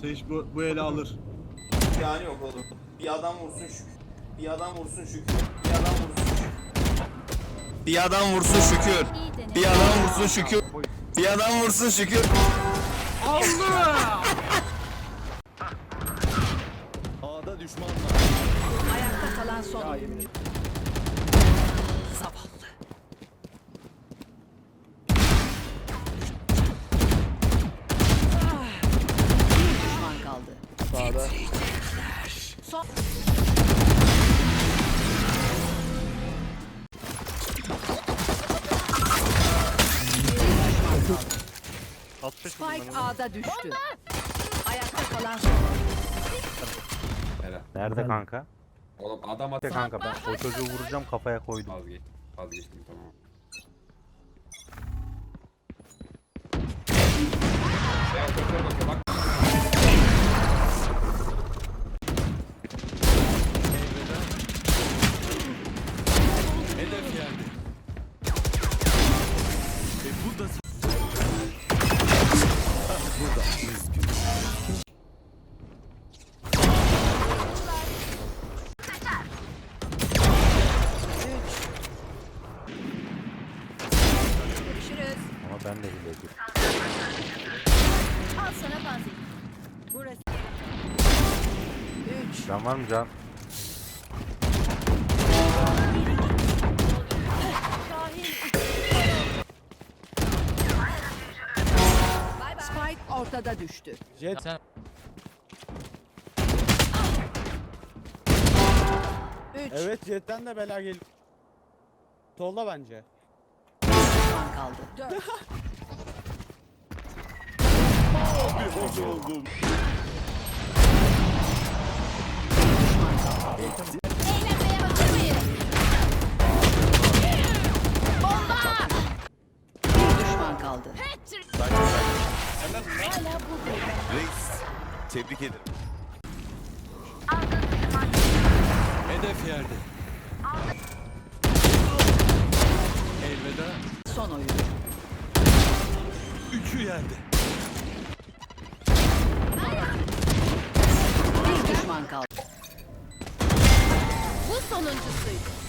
Seç bu, bu ele alır. Yani yok oğlum. Bir adam vursun şükür. Bir adam vursun şükür. Bir adam vursun şükür. Bir adam vursun şükür. Bir adam vursun şükür. Bir adam vursun şükür. A'da düşman var. Ayakta kalan son oyuncu. Zavallı. Sağda. Son... Spike A'da düştü. Ayakta kalan son Helal. Nerede kanka? Oğlum adam at. kanka ben o çocuğu vuracağım kafaya koydum. Vazgeç. Vazgeçtim tamam. Ben de hileci. Al sana panzehir. Burası. 3. Can var mı can? Spike ortada düştü. Jet. 3 Evet jetten de bela geliyor. Solda bence. Düşman kaldı. 4. Bir hoş oldum. Eğlenmeye mıyız? Bomba! Bir düşman kaldı. Reis. Tebrik ederim. Hedef yerde. Üçü yerde. Bir düşman kaldı. Bu sonuncusuydu.